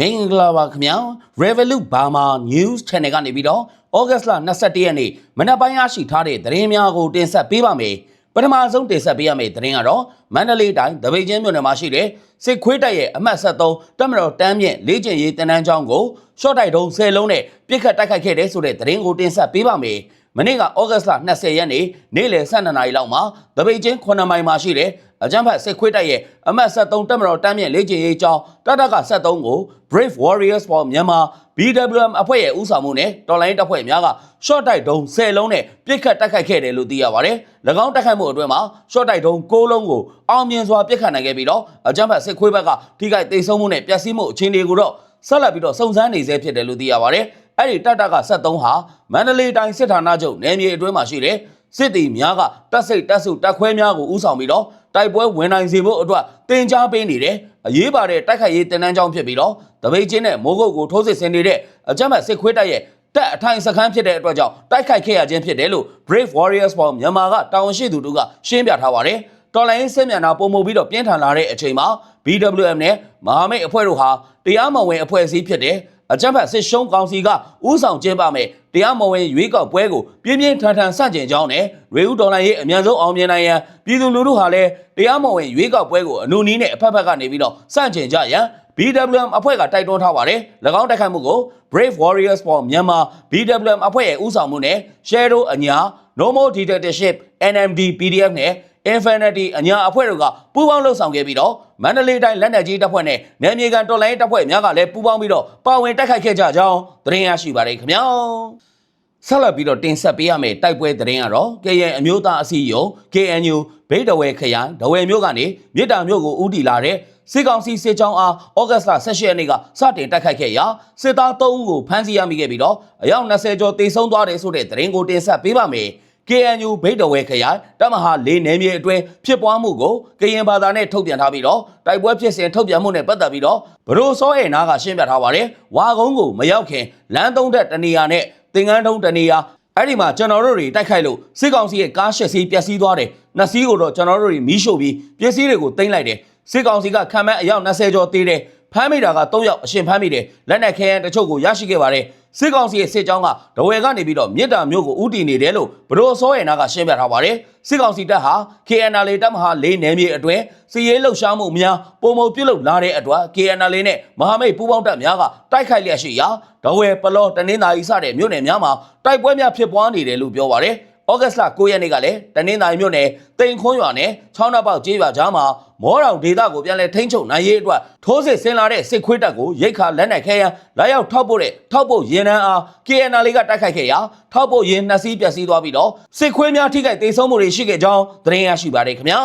မင်္ဂလာပါခင်ဗျာ Revolut Burma News Channel ကနေပြီးတော့ဩဂတ်စ်လ22ရက်နေ့မနက်ပိုင်းရရှိထားတဲ့သတင်းများကိုတင်ဆက်ပေးပါမယ်ပထမဆုံးတင်ဆက်ပေးရမယ့်သတင်းကတော့မန္တလေးတိုင်းတပိတ်ချင်းမြို့နယ်မှာရှိတဲ့စစ်ခွေးတပ်ရဲ့အမှတ်73တပ်မတော်တန်းမြင့်လေးကျင်ရေးတန်းတန်းချောင်းကိုရှော့တိုက်တုံး10လုံးနဲ့ပြစ်ခတ်တိုက်ခိုက်ခဲ့တဲ့ဆိုတဲ့သတင်းကိုတင်ဆက်ပေးပါမယ် မနေ့ကဩဂတ်စ်လ20ရက်နေ့နေ့လယ်12နာရီလောက်မှာတပိတ်ချင်း9မိုင်မှာရှိတဲ့အကြမ်းဖက်စစ်ခွေးတပ်ရဲ့အမှတ်73တပ်မတော်တန်းမြင့်လေးကျင်ရေးချောင်းတတက73ကို Brave Warriors for Myanmar BWM အဖွဲ့ရဲ့ဦးဆောင်မှုနဲ့တော်လိုင်းတပ်ဖွဲ့များက short တိုက်တုံး10လုံးနဲ့ပြစ်ခတ်တိုက်ခိုက်ခဲ့တယ်လို့သိရပါတယ်။၎င်းတိုက်ခိုက်မှုအတွင်းမှာ short တိုက်တုံး9လုံးကိုအောင်မြင်စွာပြစ်ခတ်နိုင်ခဲ့ပြီးတော့အကြမ်းဖက်စစ်ခွေးဘက်ကထိခိုက်ဒေဆုံးမှုနဲ့ပျက်စီးမှုအခြေအနေကိုတော့ဆက်လက်ပြီးတော့စုံစမ်းနေဆဲဖြစ်တယ်လို့သိရပါတယ်။ အဲ့ဒီတပ်တပ်က73ဟာမန္တလေးတိုင်းစစ်ဌာနချုပ်နယ်မြေအတွင်းမှာရှိတဲ့စစ်တီများကတပ်စိတ်တပ်စုတပ်ခွဲများကိုဦးဆောင်ပြီးတော့တိုက်ပွဲဝင်နိုင်စေဖို့အတွက်တင် जा ပေးနေတယ်အရေးပါတဲ့တိုက်ခိုက်ရေးတင်နန်းကြောင်းဖြစ်ပြီးတော့တပိတ်ချင်းနဲ့မိုးကုတ်ကိုထိုးစစ်ဆင်နေတဲ့အကြမ်းဖက်စစ်ခွေးတပ်ရဲ့တက်အထိုင်စခန်းဖြစ်တဲ့အတွက်ကြောင့်တိုက်ခိုက်ခဲ့ရခြင်းဖြစ်တယ်လို့ Brave Warriors for Myanmar ကတာဝန်ရှိသူတို့ကရှင်းပြထားပါတယ်တော်လိုင်းစစ်မျက်နှာပုံမှုပြီးတော့ပြင်းထန်လာတဲ့အချိန်မှာ BWM နဲ့မဟာမိတ်အဖွဲ့တို့ဟာတရားမဝင်အဖွဲ့အစည်းဖြစ်တဲ့ အကြမ်းဖက်စစ်ရှုံးကောင်စီကဥဆောင်ကျင်းပမယ်တရားမဝင်ရွေးကောက်ပွဲကိုပြင်းပြင်းထန်ထန်ဆန့်ကျင်ကြောင်းနဲ့ရေဦးဒေါ်လာရေးအမြန်ဆုံးအောင်မြင်နိုင်ရန်ပြည်သူလူထုဟာလည်းတရားမဝင်ရွေးကောက်ပွဲကိုအနူနီးနဲ့အဖက်ဖက်ကနေပြီးတော့ဆန့်ကျင်ကြရန် BWM အဖွဲ့ကတိုက်တွန်းထားပါတယ်၎င်းတိုက်ခိုက်မှုကို Brave Warriors for Myanmar BWM အဖွဲ့ရဲ့ဦးဆောင်မှုနဲ့ Shadow အညာ Normal Dictatorship NMD PDF နဲ့ Infinity အညာအဖွဲ့တို့ကပူးပေါင်းလှုပ်ဆောင်ခဲ့ပြီးတော့မန္တလေးတိုင်းလက်နက်ကြီးတပ်ဖွဲ့နဲ့နယ်မြေကန်တော်လိုင်းတပ်ဖွဲ့များကလည်းပူးပေါင်းပြီးတော့ပါဝင်တိုက်ခိုက်ခဲ့ကြကြောင်းသတင်းရရှိပါတယ်ခင်ဗျာဆက်လက်ပြီးတော့တင်ဆက်ပေးရမယ့်တိုက်ပွဲသတင်းကတော့ KN အမျိုးသားအစည်းအရုံး KNU ဗိတ်တဝဲခရိုင်ဒဝဲမြို့ကနေမြစ်တာမြို့ကိုဦးတည်လာတဲ့စစ်ကောင်စီစစ်ကြောင်းအားဩဂတ်စ်လ16ရက်နေ့ကစတင်တိုက်ခိုက်ခဲ့ရာစစ်သား3ဦးကိုဖမ်းဆီးရမိခဲ့ပြီးတော့အယောက်20ကျော်တေဆုံးသွားတယ်ဆိုတဲ့သတင်းကိုတင်ဆက်ပေးပါမယ်။ KNU ဗိတ်တဝဲခရိုင်တမဟာလေးနယ်မြေအတွင်းဖြစ်ပွားမှုကိုကရင်ဘာသာနဲ့ထုတ်ပြန်ထားပြီးတော့တိုက်ပွဲဖြစ်စဉ်ထုတ်ပြန်မှုနဲ့ပတ်သက်ပြီးတော့ဘရိုစောရဲ့နားကရှင်းပြထားပါတယ်။ဝါကုန်းကိုမရောက်ခင်လမ်းသုံးတဲ့တနေရာနဲ့သင်္ကန်းတုံးတနေရာအဲ့ဒီမှာကျွန်တော်တို့တွေတိုက်ခိုက်လို့စစ်ကောင်စီရဲ့ကားရှက်စီးပျက်စီးသွားတယ်။နှစ်စီးကိုတော့ကျွန်တော်တို့တွေမီးရှို့ပြီးပစ္စည်းတွေကိုတင်လိုက်တယ်။စစ်ကောင်စီကခံမန်းအယောက်20ကျော်သေးတယ်။ဖမ်းမိတာက3ယောက်အရှင်ဖမ်းမိတယ်။လက်နက်ခဲယမ်းတချို့ကိုရရှိခဲ့ပါတယ်။ စစ်ကောင်စီရဲ့စစ်ကြောင်းကဒဝယ်ကနေပြီးတော့မြစ်တာမြို့ကိုဥတီနေတယ်လို့ဘရိုစောရဲ့နာကရှင်းပြထားပါတယ်။စစ်ကောင်စီတပ်ဟာ KNL တပ်မဟာ၄နယ်မြေအတွင်းစီရေးလှုပ်ရှားမှုများပုံမပြုတ်လုလာတဲ့အတွက် KNL နဲ့မဟာမိတ်ပူးပေါင်းတပ်များကတိုက်ခိုက်လျက်ရှိရာဒဝယ်ပလောတနင်္သာရီစတဲ့မြို့နယ်များမှာတိုက်ပွဲများဖြစ်ပွားနေတယ်လို့ပြောပါတယ်။ ဩဂတ်စ်လ9ရက်နေ့ကလည်းတနင်္သာရီမြို့နယ်တိန်ခွန်းရွာနဲ့ချောင်းနှပေါက်ကျေးရွာကြားမှာမောတောင်ဒေသကိုပြန်လည်ထိန်းချုပ်နိုင်ရေးအတွက်ထိုးစစ်ဆင်လာတဲ့စစ်ခွေးတပ်ကိုရိတ်ခါလက်နက်ခဲယမ်းလာရောက်ထောက်ပို့တဲ့ထောက်ပို့ရင်နန်းအား KNL ကတိုက်ခိုက်ခဲ့ရာထောက်ပို့ရင်နှစ်စီးပျက်စီးသွားပြီးတော့စစ်ခွေးများထိခိုက်ဒေဆုံးမှုတွေရှိခဲ့ကြောင်းသတင်းရရှိပါတယ်ခင်ဗျာ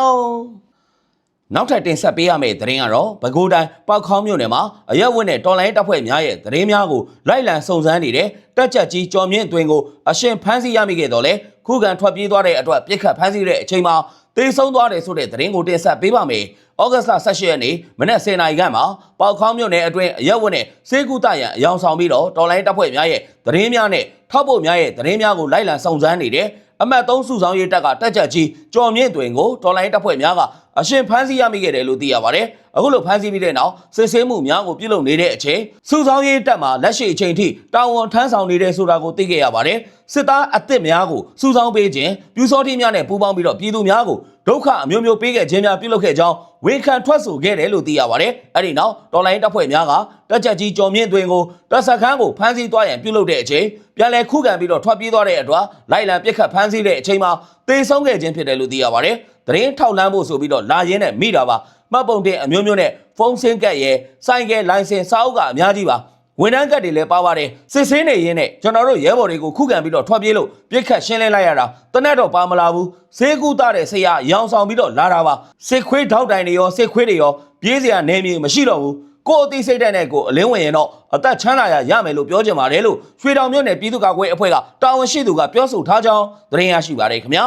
နောက်ထပ်တင်ဆက်ပေးရမယ့်သတင်းကတော့ပဲခူးတိုင်းပောက်ခေါင်းမြို့နယ်မှာအရက်ဝတ်နဲ့တော်လိုင်းတပ်ဖွဲ့များရဲ့သတင်းများကိုလိုက်လံစုံစမ်းနေတဲ့တက်ချက်ကြီးကျော်မြင့်တွင်ကိုအရှင်ဖမ်းဆီးရမိခဲ့တော့လေခုခံထွက်ပြေးသွားတဲ့အတွက်ပြစ်ခတ်ဖမ်းဆီးတဲ့အချိန်မှာတေဆုံးသွားတယ်ဆိုတဲ့သတင်းကိုတင်ဆက်ပေးပါမယ်။ဩဂတ်စ်လ18ရက်နေ့မနက်10:00နာရီခန့်မှာပောက်ခေါင်းမြို့နယ်အတွင်းအရက်ဝတ်နဲ့စေကူတရန်အယောင်ဆောင်ပြီးတော့တော်လိုင်းတပ်ဖွဲ့များရဲ့သတင်းများနဲ့ထောက်ပို့များရဲ့သတင်းများကိုလိုက်လံစုံစမ်းနေတဲ့အမှတ်3စုဆောင်ရေးတပ်ကတက်ချက်ကြီးကျော်မြင့်တွင်ကိုတော်လိုင်းတပ်ဖွဲ့များကအရှင်ဖမ်းဆီးရမိခဲ့တယ်လို့သိရပါတယ်။အခုလိုဖမ်းဆီးပြီးတဲ့နောက်စစ်ဆေးမှုများကိုပြုလုပ်နေတဲ့အချိန်စုဆောင်ရေးတပ်မှလက်ရှိအချိန်ထိတာဝန်ထမ်းဆောင်နေတဲ့ဆိုတာကိုသိခဲ့ရပါတယ်။စစ်သားအသစ်များကိုစုဆောင်ပေးခြင်းပြူစောတိများနဲ့ပူးပေါင်းပြီးတော့ပြည်သူများကိုဒုက္ခအမျိုးမျိုးပေးခဲ့ခြင်းများပြုလုပ်ခဲ့ကြောင်းဝန်ခံထွက်ဆိုခဲ့တယ်လို့သိရပါတယ်။အဲဒီနောက်တော်လိုင်းတပ်ဖွဲ့များကတက်ချက်ကြီးကျော်မြင့်တွင်ကိုတပ်စခန်းကိုဖမ်းဆီးသွားရန်ပြုလုပ်တဲ့အချိန်ပြန်လည်ခုခံပြီးတော့ထွက်ပြေးသွားတဲ့အတွက်လိုက်လံပစ်ခတ်ဖမ်းဆီးတဲ့အချိန်မှာ တေဆုံးခဲ့ခြင်းဖြစ်တယ်လို့သိရပါတယ်။သတင်းထောက်လန်းဖို့ဆိုပြီးတော့လာရင်းနဲ့မိတာပါမှတ်ပုံတင်အမျိုးမျိုးနဲ့ဖုန်းဆင်းကတ်ရဲ့စိုင်းကဲလိုင်စင်စာအုပ်ကအများကြီးပါဝန်ထမ်းကတ်တွေလည်းပါပါတယ်စစ်စင်းနေရင်းနဲ့ကျွန်တော်တို့ရဲဘော်တွေကိုခုခံပြီးတော့ထွက်ပြေးလို့ပြစ်ခတ်ရှင်းလင်းလိုက်ရတာတနက်တော့ပါမလာဘူးဈေးကူးသားတဲ့ဆရာရောင်ဆောင်ပြီးတော့လာတာပါစစ်ခွေးထောက်တိုင်တွေရောစစ်ခွေးတွေရောပြေးစရာနေမြေမရှိတော့ဘူး ကိုယ်အသိစိတ်ဓာတ်နဲ့ကိုယ်အလင်းဝင်ရင်တော့အသက်ချမ်းသာရရမယ်လို့ပြောချင်ပါတယ်လို့ရွှေတောင်မြို့နယ်ပြည်သူ့ကာကွယ်အဖွဲ့ကတာဝန်ရှိသူကပြောဆိုထားကြောင်းသတင်းရရှိပါတယ်ခင်ဗျာ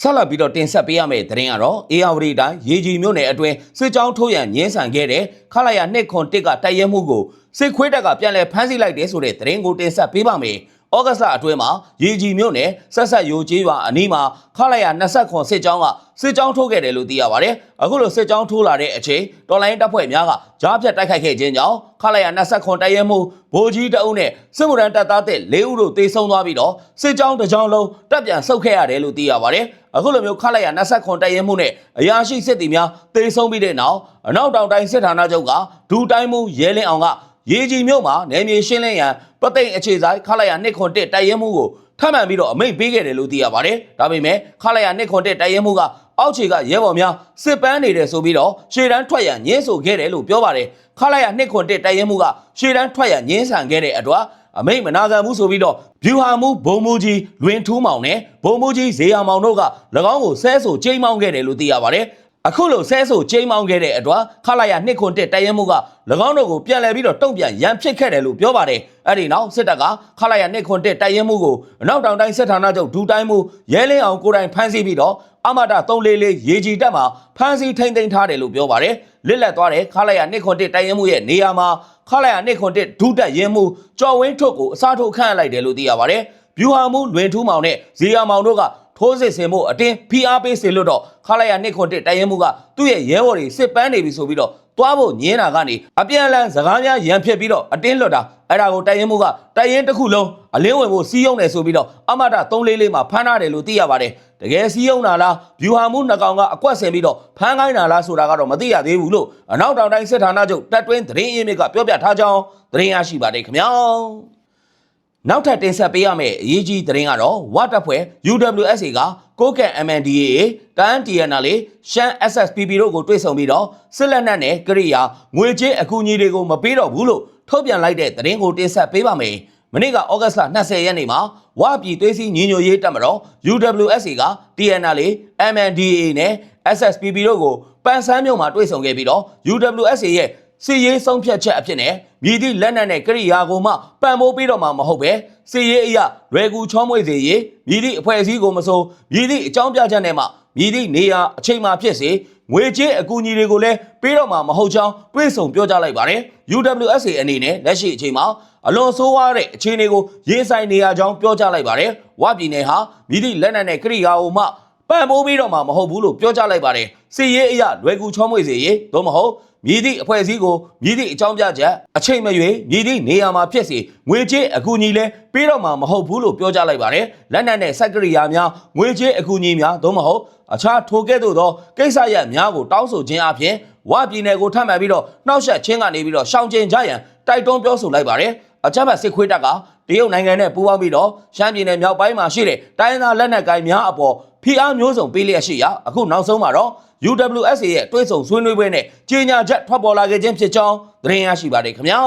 ဆက်လက်ပြီးတော့တင်ဆက်ပေးရမယ့်သတင်းကတော့အေယာဝတီတိုင်းရေကြီးမြို့နယ်အတွင်းစစ်ကြောင်းထိုးရန်ညှင်းဆန်ခဲ့တဲ့ ခလာရ2ခွန်1ကတိုက်ရဲမှုကိုစစ်ခွေးတပ်ကပြန်လည်ဖမ်းဆီးလိုက်တယ်ဆိုတဲ့သတင်းကိုတင်ဆက်ပေးပါမယ်။ဩဂတ်စ်လအတွင်းမှာရေကြီးမြို့နယ်ဆက်ဆက်ယိုကျေးရွာအနီးမှာခလာရ20ခွန်စစ်ကြောင်းကစစ်ကြောင်းထိုးခဲ့တယ်လို့သိရပါတယ်။အခုလိုစစ်ကြောင်းထိုးလာတဲ့အချိန်တော်လိုင်းတပ်ဖွဲ့များကကြားဖြတ်တိုက်ခိုက်ခဲ့ခြင်းကြောင့်ခလာရ20ခွန်တိုက်ရဲမှုဗိုလ်ကြီးတအုပ်နဲ့စစ်မှုထမ်းတပ်သားတဲ့၄ဦးတို့တေဆုံးသွားပြီးတော့စစ်ကြောင်းတစ်ကြောင်းလုံးတပ်ပြန်ဆုတ်ခဲ့ရတယ်လို့သိရပါတယ်။အခုလိုမျိုးခလာရ20ခွန်တိုက်ရဲမှုနဲ့အရာရှိစစ်သည်များတေဆုံးပြီးတဲ့နောက်အနောက်တောင်တိုင်းစစ်ဌာနချုပ်ကဒူတိုင်းမှုရဲလင်းအောင်ကရေကြီးမြို့မှာနယ်မြေရှင်းလင်းရန်ပသိမ်အခြေဆိုင်ခလာရ2ခွန်1တိုက်ရဲမှုကိုထပ်မံပြီးတော့အမိန့်ပေးခဲ့တယ်လို့သိရပါတယ်။ဒါပေမဲ့ခလာရ2ခွန်1တိုက်ရဲမှုကအောက်ခြေကရဲဘော်များစစ်ပန်းနေတယ်ဆိုပြီးတော့ရှေ့တန်းထွက်ရန်ညှင်းဆိုခဲ့တယ်လို့ပြောပါတယ်။ခလာရ2ခွန်1တိုက်ရဲမှုကရှေ့တန်းထွက်ရန်ညှင်းဆန်ခဲ့တဲ့အတွက် အမိန့်မနာခံမှုဆိုပြီးတော့ဗျူဟာမှုဘုံမူကြီးလွင်ထူးမောင်နဲ့ဘုံမူကြီးဇေယျမောင်တို့က၎င်းကိုဆဲဆိုချိန်မောင်းခဲ့တယ်လို့သိရပါတယ်။အခုလိုဆဲဆိုချိန်မောင်းခဲ့တဲ့အတွက်ခလာရ2ခွန်1တိုက်ရဲမှုက၎င်းတို့ကိုပြန်လှည့်ပြီးတော့တုံ့ပြန်ရန်ဖြစ်ခဲ့တယ်လို့ပြောပါတယ်အဲ့ဒီနောက်စစ်တပ်ကခလာရ2ခွန်1တိုက်ရဲမှုကိုအနောက်တောင်တိုင်းစစ်ဌာနချုပ်ဒူတိုင်းမှုရဲလင်းအောင်ကိုယ်တိုင်ဖမ်းဆီးပြီးတော့ အမတာ344ရေကြီးတပ်မှာဖမ်းဆီးထိန်းသိမ်းထားတယ်လို့ပြောပါတယ်လစ်လက်သွားတဲ့ခလာရ2ခွန်1တိုက်ရဲမှုရဲ့နေရာမှာခလာရ2ခွန်1ဒုတက်ရဲမှုကျော်ဝင်းထွတ်ကိုအစားထိုးခန့်အပ်လိုက်တယ်လို့သိရပါတယ်ဗျူဟာမှုလွင်ထူးမောင်နဲ့ဇေယျမောင်တို့ကထိုးစစ်ဆင်မှုအတင်းဖိအားပေးစေလို့တော့ခလာရနှစ်ခွန်တစ်တိုင်ရဲမှုကသူ့ရဲ့ရဲဘော်တွေစစ်ပန်းနေပြီဆိုပြီးတော့ တွားဖို့ညင်းတာကနေအပြန်အလှန်စကားများရန်ဖြစ်ပြီးတော့အတင်းလွတ်တာအဲ့ဒါကိုတိုင်ရဲမှုကတိုင်ရင်တစ်ခုလုံးအလင်းဝင်ဖို့စီးရုံတယ်ဆိုပြီးတော့အမတာ344မှာဖမ်းထားတယ်လို့သိရပါတယ်တကယ်စီးရုံတာလားဗျူဟာမှုနှကောင်ကအကွက်ဆင်ပြီးတော့ဖမ်းခိုင်းတာလားဆိုတာကတော့မသိရသေးဘူးလို့အနောက်တောင်တိုင်းစစ်ဌာနချုပ်တပ်တွင်းသတင်းအရင်းမြစ်ကပြောပြထားကြောင်းသတင်းရရှိပါတယ်ခင်ဗျာ နောက်ထပ်တင်ဆက်ပေးရမယ့်အရေးကြီးသတင်းကတော့ဝတ်တပ်ဖွဲ့ UWSA ကကိုကက် MNDAA တန်း TNL ရှမ်း SSPP တို့ကိုတွေ့ဆုံပြီးတော့စစ်လက်နက်နဲ့ကရိယာငွေကြေးအကူအညီတွေကိုမပေးတော့ဘူးလို့ထုတ်ပြန်လိုက်တဲ့သတင်းကိုတင်ဆက်ပေးပါမယ်။မနေ့ကဩဂတ်လ20ရက်နေ့မှာဝပြည်သွေးစည်းညီညွတ်ရေးတပ်မတော် UWSA က TNL MNDAA နဲ့ SSPP တို့ကိုပန်ဆန်းမြို့မှာတွေ့ဆုံခဲ့ပြီးတော့ UWSA ရဲ့ စီရေးဆုံးဖြတ်ချက်အဖြစ်နဲ့မြည်သည့်လက်နက်နဲ့ကရိယာကိုမှပံ့ပိုးပေးတော့မှာမဟုတ်ပဲစီရေးအရာရွယ်ကူချောမွေ့စေရေးမြည်သည့်အဖွဲ့အစည်းကိုမဆိုမြည်သည့်အကြောင်းပြချက်နဲ့မှမြည်သည့်နေရာအချိန်မှဖြစ်စေငွေကြေးအကူအညီတွေကိုလည်းပေးတော့မှာမဟုတ်ကြောင်းတွေးဆုံပြောကြားလိုက်ပါတယ် UWSA အနေနဲ့လက်ရှိအချိန်မှာအလွန်ဆိုးဝါးတဲ့အခြေအနေကိုရေးဆိုင်နေရကြောင်းပြောကြားလိုက်ပါတယ်ဝပြည်နယ်ဟာမြည်သည့်လက်နက်နဲ့ကရိယာကိုမှ ပံ့ပိုးပြီးတော့မှမဟုတ်ဘူးလို့ပြောကြားလိုက်ပါတယ်စီရေးအရာလွယ်ကူချောမွေ့စေရေးသို့မဟုတ်မြည်သည့်အဖွဲ့အစည်းကိုမြည်သည့်အကြောင်းပြချက်အချိန်မရွေးမြည်သည့်နေရာမှာဖြစ်စေငွေကြေးအကူအညီလဲပေးတော့မှမဟုတ်ဘူးလို့ပြောကြားလိုက်ပါတယ်လက်နက်နဲ့စက်ကရိယာများငွေကြေးအကူအညီများသို့မဟုတ်အခြားထိုကဲ့သို့သောကိစ္စရပ်များကိုတောင်းဆိုခြင်းအပြင်ဝပြည်နယ်ကိုထပ်မံပြီးတော့နှောက်ယှက်ခြင်းကနေပြီးတော့ရှောင်ကျဉ်ကြရန်တိုက်တွန်းပြောဆိုလိုက်ပါတယ်အကြမ်းဖက်စစ်ခွေးတပ်က တရုတ်နိုင်ငံနဲ့ပူးပေါင်းပြီးတော့ရှမ်းပြည်နယ်မြောက်ပိုင်းမှာရှိတဲ့တိုင်းရင်းသားလက်နက်ကိုင်များအပေါ်ဖိအားမျိုးစုံပေးလျက်ရှိရာအခုနောက်ဆုံးမှာတော့ UWSA ရဲ့တွဲဆုံဆွေးနွေးပွဲနဲ့ကြေညာချက်ထွက်ပေါ်လာခဲ့ခြင်းဖြစ်ကြောင်းသတင်းရရှိပါတယ်ခင်ဗျာ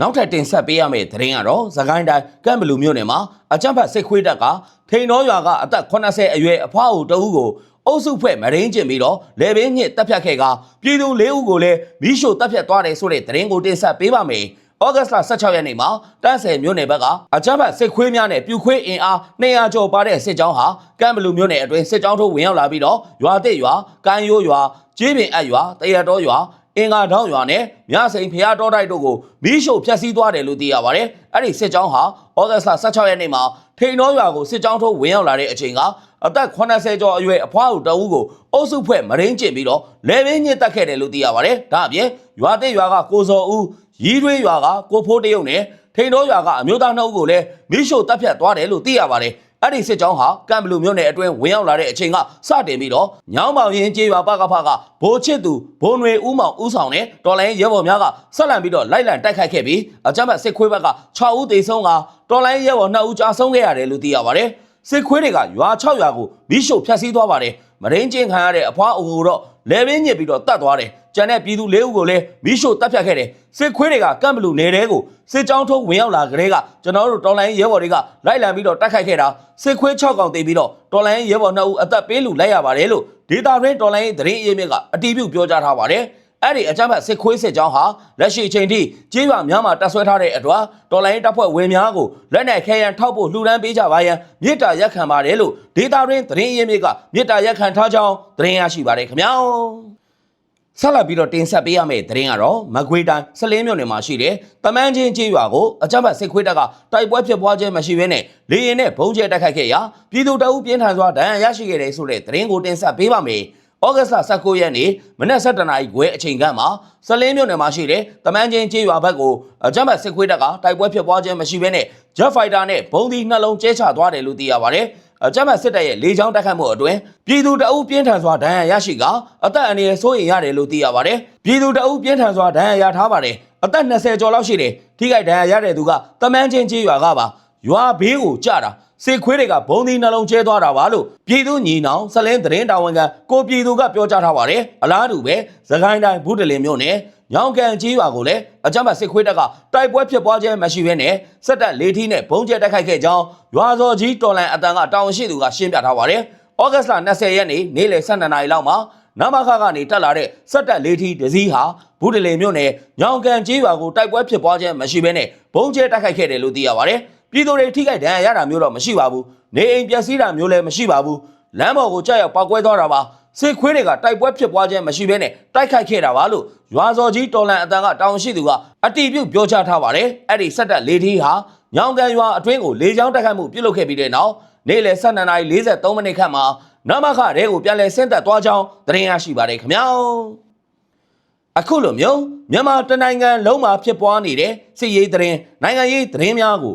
နောက်ထပ်တင်ဆက်ပေးရမယ့်သတင်းကတော့သခိုင်းတိုင်းကမ်ဘလူမြို့နယ်မှာအကြမ်းဖက်စစ်ခွေးတပ်ကထိန်တော်ရွာကအသက်80အရွယ်အဖွားအိုတအုပ်ကိုအုပ်စုဖွဲ့မရင်းကျင်ပြီးတော့လေဘင်းညစ်တပ်ဖြတ်ခဲ့ကပြည်သူ၄ဦးကိုလည်းမိရှို့တပ်ဖြတ်သွားတယ်ဆိုတဲ့သတင်းကိုတင်ဆက်ပေးပါမယ်။ ဩဂတ်စ်လ16ရက်နေ့မှာတန်းဆယ်မြို့နယ်ဘက်ကအကြမ်းဖက်စစ်ခွေးများနဲ့ပြူခွေးအင်အား200ကျော်ပါတဲ့စစ်ကြောင်းဟာကမ်ဘလူမြို့နယ်အတွင်းစစ်ကြောင်းထိုးဝင်ရောက်လာပြီးတော့ရွာသစ်ရွာ၊ကန်ရိုးရွာ၊ကျေးပင်အပ်ရွာ၊တရတော်ရွာအင်္ဂါတောင်းရွာနဲ့မြစိန်ဖျားတော်တိုက်တို့ကိုမီးရှို့ဖျက်ဆီးသွားတယ်လို့သိရပါတယ်။အဲ့ဒီစစ်ကြောင်းဟာဩဂတ်စ်လ16ရက်နေ့မှာထိန်တော်ရွာကိုစစ်ကြောင်းထိုးဝင်ရောက်လာတဲ့အချိန်ကအသက်80ကျော်အရွယ်အဖွားဦးတအူးကိုအုပ်စုဖွဲ့မရင်းကျင်ပြီးတော့လေဘင်းညစ်တက်ခဲ့တယ်လို့သိရပါတယ်။ဒါအပြင်ရွာသစ်ရွာကကိုစော်ဦး ရီးရွေးရွာကကိုဖိုးတရုံနဲ့ထိန်တော်ရွာကအမျိုးသားနှစ်ဦးကိုလည်းမီးရှို့တပ်ဖြတ်သွားတယ်လို့သိရပါတယ်။အဲ့ဒီစစ်ကြောင်းဟာကမ်ဘလူမြို့နယ်အတွင်းဝင်ရောက်လာတဲ့အချိန်ကစတင်ပြီးတော့ညောင်းမောင်ရင်ကျေးရွာပကဖကဘိုးချစ်သူဘိုးနွေဦးမောင်ဦးဆောင်နဲ့တော်လိုင်းရဲဘော်များကဆက်လန့်ပြီးတော့လိုက်လံတိုက်ခိုက်ခဲ့ပြီးအကြမ်းဖက်စစ်ခွေးဘက်က6ဦးသေဆုံးကတော်လိုင်းရဲဘော်2ဦးကြာဆုံးခဲ့ရတယ်လို့သိရပါတယ်။စစ်ခွေးတွေကရွာ6ရွာကိုမီးရှို့ဖျက်ဆီးသွားပါတယ်။မရင်းချင်းခံရတဲ့အဖွားအုံကိုတော့လဲပင်းညစ်ပြီးတော့တတ်သွားတယ်။ ကျန်တဲ့ပြည်သူ၄ဦးကိုလည်းမီးရှို့တပ်ဖြတ်ခဲ့တယ်။စစ်ခွေးတွေကကမ်ဘလူနယ်တဲကိုစစ်ကြောင်းထုံးဝင်ရောက်လာကြတဲ့ကကျွန်တော်တို့တော်လိုင်းရဲဘော်တွေကလိုက်လံပြီးတော့တိုက်ခိုက်ခဲ့တာစစ်ခွေး6កောင်တေးပြီးတော့တော်လိုင်းရဲဘော်2ဦးအသက်ပေးလူလိုက်ရပါတယ်လို့ဒေတာရင်းတော်လိုင်းသတင်းအရေးမြစ်ကအတီးပြုတ်ပြောကြားထားပါတယ်။အဲ့ဒီအကြမ်းဖက်စစ်ခွေးစစ်ကြောင်းဟာလက်ရှိအချိန်ထိကြေးရွာများမှာတပ်ဆွဲထားတဲ့အတွက်တော်လိုင်းတပ်ဖွဲ့ဝင်များကိုလက်နက်ခဲယံထောက်ဖို့လှူဒန်းပေးကြပါရန်မြေတားရက်ခံပါတယ်လို့ဒေတာရင်းသတင်းအရင်းမြစ်ကမြေတားရက်ခံထားကြောင်းသတင်းရရှိပါတယ်ခင်ဗျာ ဆက်လက်ပြီးတော့တင်ဆက်ပေးရမယ့်သတင်းကတော့မကွေးတိုင်းစလင်းမြို့နယ်မှာရှိတဲ့တမန်းချင်းကျေးရွာကိုအကြမ်းဖက်စစ်ခွေးတပ်ကတိုက်ပွဲဖြစ်ပွားခြင်းမရှိဘဲနဲ့လေရင်နဲ့ဘုံကျဲတိုက်ခိုက်ခဲ့ရာပြည်သူတအုပ်ပြင်းထန်စွာဒဏ်ရာရရှိခဲ့တဲ့ဆိုတဲ့သတင်းကိုတင်ဆက်ပေးပါမယ်။ဩဂတ်စ်လ19ရက်နေ့မနက်7:00နာရီခွဲအချိန်ခန့်မှာစလင်းမြို့နယ်မှာရှိတဲ့တမန်းချင်းကျေးရွာဘက်ကိုအကြမ်းဖက်စစ်ခွေးတပ်ကတိုက်ပွဲဖြစ်ပွားခြင်းမရှိဘဲနဲ့ Jet Fighter နဲ့ဘုံဒီနှလုံးကျဲချသွားတယ်လို့သိရပါတယ်။ အကြမ်းဖက်စစ်တပ်ရဲ့လေကြောင်းတိုက်ခတ်မှုအတွင်းပြည်သူတအုပ်ပြင်းထန်စွာဒဏ်ရာရရှိကအသက်အန္တရာယ်စိုးရိမ်ရတယ်လို့သိရပါတယ်။ပြည်သူတအုပ်ပြင်းထန်စွာဒဏ်ရာရထားပါတယ်။အသက်20ကျော်လောက်ရှိတယ်။ထိခိုက်ဒဏ်ရာရတဲ့သူကတမန်းချင်းကြီးရွာကပါ ရွာဘေးကိုကြတာစေခွေးတွေကဘုံဒီနှလုံးကျဲသွားတာပါလို့ပြည်သူညီနောင်စလင်းသတင်းတာဝန်ခံကိုပြည်သူကပြောကြားထားပါတယ်။အလားတူပဲသခိုင်းတိုင်းဘုဒ္ဓလင်မြို့နယ်ညောင်ကန်ကြီးရွာကိုလည်းအကြမ်းဖက်စစ်ခွေးတပ်ကတိုက်ပွဲဖြစ်ပွားခြင်းမရှိဘဲနဲ့စက်တပ်လေးထီးနဲ့ဘုံကျဲတိုက်ခိုက်ခဲ့ကြောင်းရွာစော်ကြီးတော်လန်အတန်ကတောင်ရှိသူကရှင်းပြထားပါတယ်။ဩဂတ်စ်လ20ရက်နေ့နေ့လယ်12နာရီလောက်မှာနမခကနေတက်လာတဲ့စက်တပ်လေးထီးဒစည်းဟာဘုဒ္ဓလင်မြို့နယ်ညောင်ကန်ကြီးရွာကိုတိုက်ပွဲဖြစ်ပွားခြင်းမရှိဘဲနဲ့ဘုံကျဲတိုက်ခိုက်ခဲ့တယ်လို့သိရပါတယ်။ ပြည်သူတွေထိခိုက်ဒဏ်ရာရတာမျိုးတော့မရှိပါဘူး။နေအိမ်ပျက်စီးတာမျိုးလည်းမရှိပါဘူး။လမ်းပေါ်ကိုကြောက်ရောက်ပောက်ကွဲသွားတာပါ။စစ်ခွေးတွေကတိုက်ပွဲဖြစ်ပွားခြင်းမရှိဘဲနဲ့တိုက်ခိုက်ခဲ့တာပါလို့ရွာစော်ကြီးတော်လန်အတန်ကတောင်ရှိသူကအတီးပြုတ်ပြောကြားထားပါတယ်အဲ့ဒီစက်တက်လေးထီးဟာညောင်ကန်ရွာအတွင်းကိုလေကြောင်းတိုက်ခိုက်မှုပြုလုပ်ခဲ့ပြီးတဲ့နောက်နေ့လယ်12နာရီ43မိနစ်ခန့်မှာနမခရဲကိုပြန်လည်ဆင်းသက်သွားကြောင်းသတင်းရရှိပါတယ်ခင်ဗျာအခုလိုမျိုးမြန်မာတနိုင်ငံလုံးမှာဖြစ်ပွားနေတဲ့စစ်ရေးသတင်းနိုင်ငံရေးသတင်းများကို